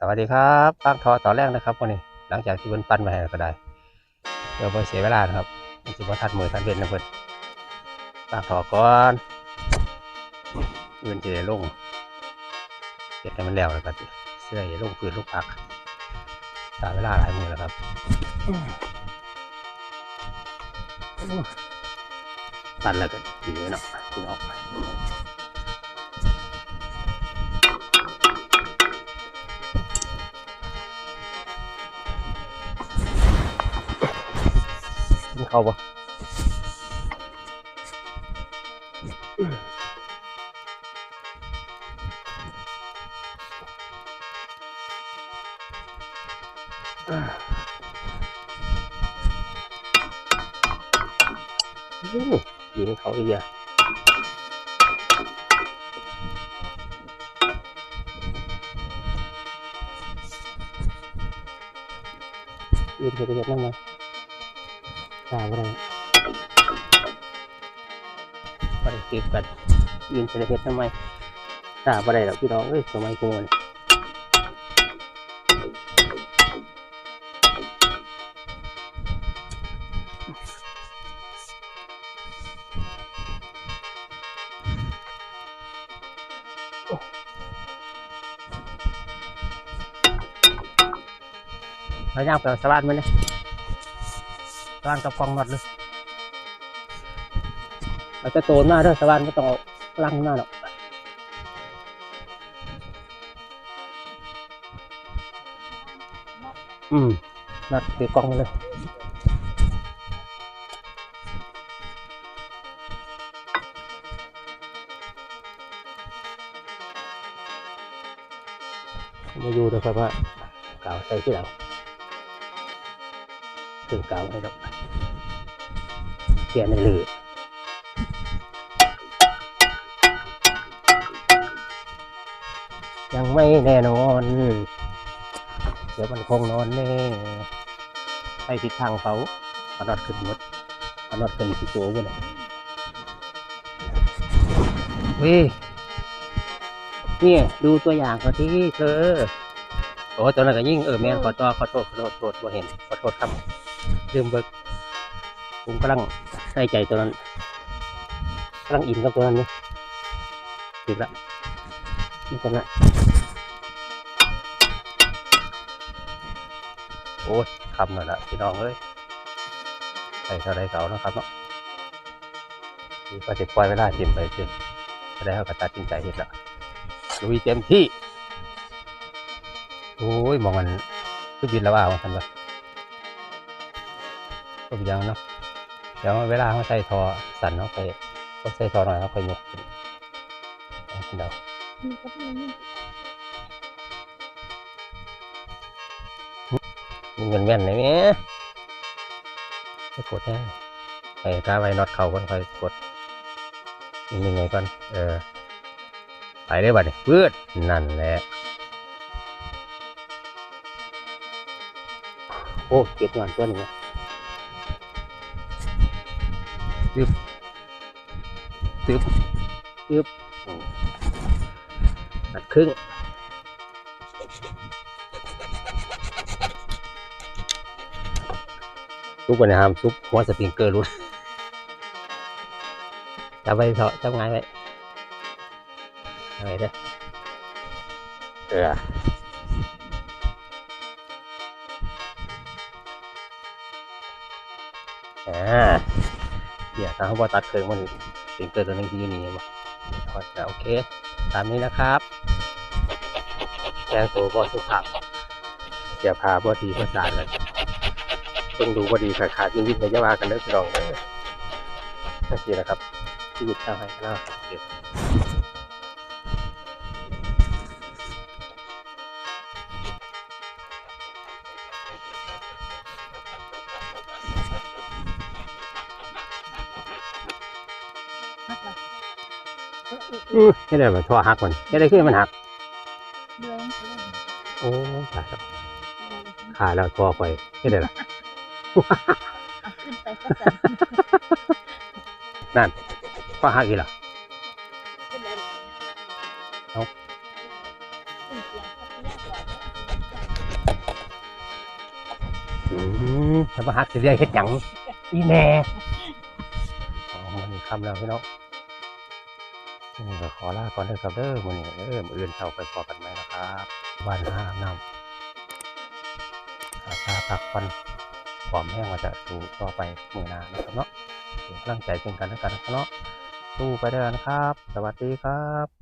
สวัสดีครับตั้งทอต่อแรกนะครับวันนี้ หลังจากที่เพิ่นปั้นมาให้ก็ได้ เดี๋ยวไปเสียเวลานะครับมันสิบ่ทันมือทันเว้นนะเพิ่นตั้งทอก่อนอื่นจะได้ลงเก็บให้มันแล้วแล้วก็เสื้ออย่าลงพื้นลูกพักสาเวลาหลายมือแล้วครับปั้นแล้วก็ดีเนาะพี่น้อก นข้าวปะอื้อกิน เขาอีกอะยืนเฉยๆนั่งมาตาบ่ได้บ่ได้ติดกันยินเสด็จทำไมตาบ่ได้หรอกพี่น้องเอ้ยสมัยกูมันเราย่างไปเอาสวัสดิ์มันเนี่ย สว่านกับกองนอดเลยเราจะโตนมากเด้อสว่านไม่ต้องเอาลังหน้าหรอกอืมนอดตีกองมาเลยมาอยู่เดี๋ยวค่อยมากล่าวใส่ที่หลัง ถึงกล่าวให้อกเขียนในลือยังไม่แน่นอน เดี๋ยวมันคงนอนแน่ ไปทิศทางเขาเอานอดขึ้นหมดเอานอดขึ้นที่ตัวบุ้นเว้ยเนี่ยดูตัวอย่างเขาที่เธอโอ้ตัวนั้นก็ยิ่งเออแม่นขอตัวขอโทษขอโทษขอโทษบ่เห็นขอโทษครับ ลืมเบิกผมกำลังใส่ใจตัวนั้นกำลังอินกับตัวนั้นนี่ติดละนี่ตันั้นโอ้ยคำหน่อยละพี่น้องเอ้ยใส่เท่าไรเก่านะครับเนาะนี่ก็จะปล่อยเวลาเต็มไปเต็มจะได้เขากระตัดสินใจเห็ดละลุยเต็มที่ โอ้ยมองมันคือบินแล้วอะว่าทันปะ ก็เป็นอยังเนาะเดี๋ยวเวลาเขาใส่ทอสั่นเขาไปเขาใส่ทอหน่อยเขาค่อยยกขึ้นเอาขึ้นเดามีเงินแม่นไหนเนี่ยไม่กดแห้ไอ้ถ้าไว้น็อตเข่าก่อนค่อยกดนิ่งไว้ก่อน เออ ไปได้บัดนี้พืดนั่นแหละ โอ้ เก็บงานตัวหนึ งนะตึบตึบตึบอืมตัดครึ่งซุปวันนี้ห้ามซุปหัวสปริงเกอร์รุดจับไว้เถอะจับไงไว้เอาไว้เด้อเอออ่า เนี่ยวถ้าเขาบอตัดเครื่องมันสิงเกิดตัวหนึงที่อยู่นี่บ่ก็โอเค ตามนี้นะครับแกงตัวบอสุภาพเสียพาบอดีภาษาเลยเพิ่งดูบอดีขาดขาดยิ่งยิ่งในยาวากันเลิกลองเลยนั่นสินะครับชีวิตชาวไร่ชานาเดี๋ อื้อไม่ได้มันทั่วหักมันไม่ได้ขึ้นมันหักโอ้ตายแล้วขาแล้วทั่วไปไม่ได้ละเอาขึ้นไปสักสันนั่นก็หักอีกละขึ้นได้เอาขึ้นเสียงพัทยาก่อนอืมแล้วมาหักสิเรียกเฮ็ดหยังอีแม่อ๋อมันคำแล้วพี่น้อง นี่ก็ขอลาก่อนเด้อครับเด้อมื้อนี้เด้อมื้ออื่นเช้าไปพอกันไหมนะครับบ้านหาอาน้ำตาตาพักผ่อนพร้อมแห้งว่าจะสู่ต่อไปมื้อหน้านะครับเนาะเป็นกำลังใจเป็นกันแล้วกันนะครับเนาะสู้ไปเด้อนะครับ สวัสดีครับ